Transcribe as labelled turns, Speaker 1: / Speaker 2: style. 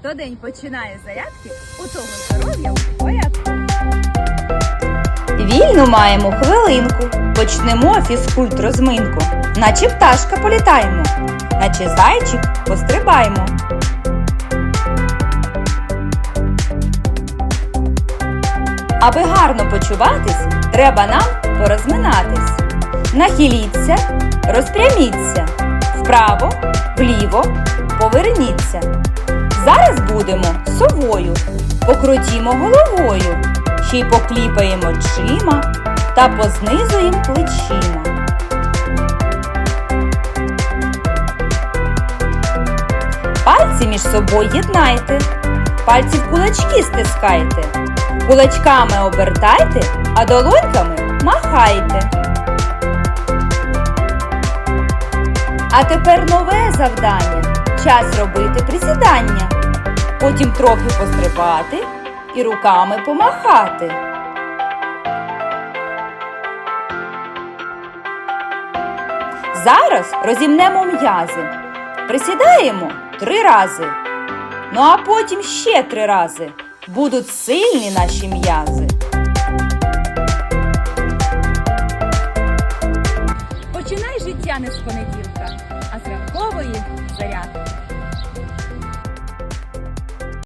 Speaker 1: Хто день починає з зарядки, у того здоров'я у порядку.
Speaker 2: Вільну маємо хвилинку. Почнемо фізкульт розминку. Наче пташка політаємо, наче зайчик пострибаємо. Аби гарно почуватись, треба нам порозминатись. Нахиліться, розпряміться. Вправо, вліво, поверніться. Зараз будемо совою, покрутімо головою, ще й покліпаємо очима та познизуємо плечима. Пальці між собою єднайте, пальці в кулачки стискайте, кулачками обертайте, а долоньками махайте. А тепер нове завдання. Час робити присідання. Потім трохи пострибати і руками помахати. Зараз розімнемо м'язи. Присідаємо три рази. Ну а потім ще три рази. Будуть сильні наші м'язи.
Speaker 1: Починай життя не з понеділка, а з ранкової зарядки.